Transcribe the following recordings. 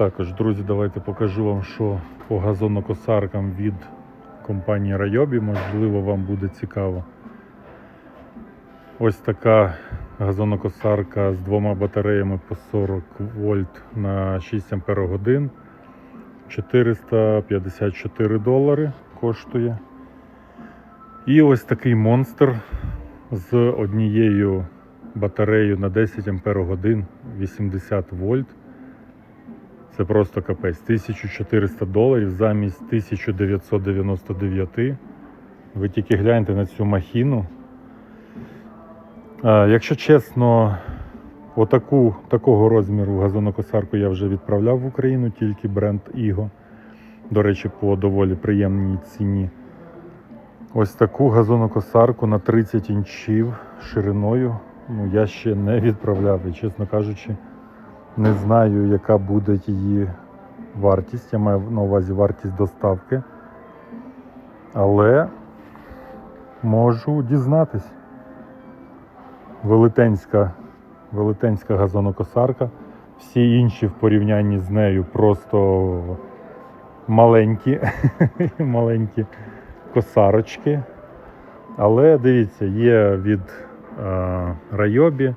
Також, друзі, давайте покажу вам, що по газонокосаркам від компанії Райобі, можливо, вам буде цікаво. Ось така газонокосарка з двома батареями по 40 вольт на 6 ампер годин. 454 долари коштує. І ось такий монстр з однією батареєю на 10 ампер годин 80 вольт. Це просто капець. 1400 доларів замість 1999. Ви тільки гляньте на цю махіну. Якщо чесно, отаку, такого розміру газонокосарку я вже відправляв в Україну, тільки бренд Іго. До речі, по доволі приємній ціні. Ось таку газонокосарку на 30 інчів шириною. Ну, я ще не відправляв і, чесно кажучи, не знаю, яка буде її вартість. Я маю на увазі вартість доставки. Але можу дізнатись. Велетенська, велетенська газонокосарка. Всі інші в порівнянні з нею просто маленькі, маленькі косарочки. Але дивіться, є від е, Райобі.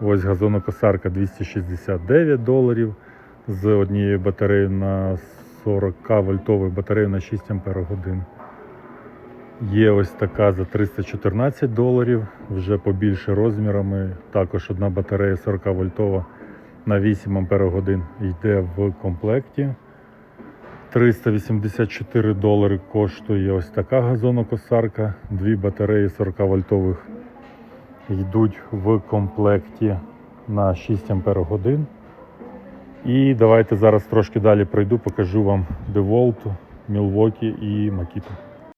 Ось газонокосарка 269 доларів з однією батареєю на 40 вольтовою батареєю на 6 ампер годин. Є ось така за 314 доларів, вже побільше розмірами. Також одна батарея 40 вольтова на 8 ампер годин йде в комплекті. 384 долари коштує ось така газонокосарка. Дві батареї 40 вольтових йдуть в комплекті на 6 ампер годин. І давайте зараз трошки далі пройду, покажу вам Деволту, Milwaukee і Makita.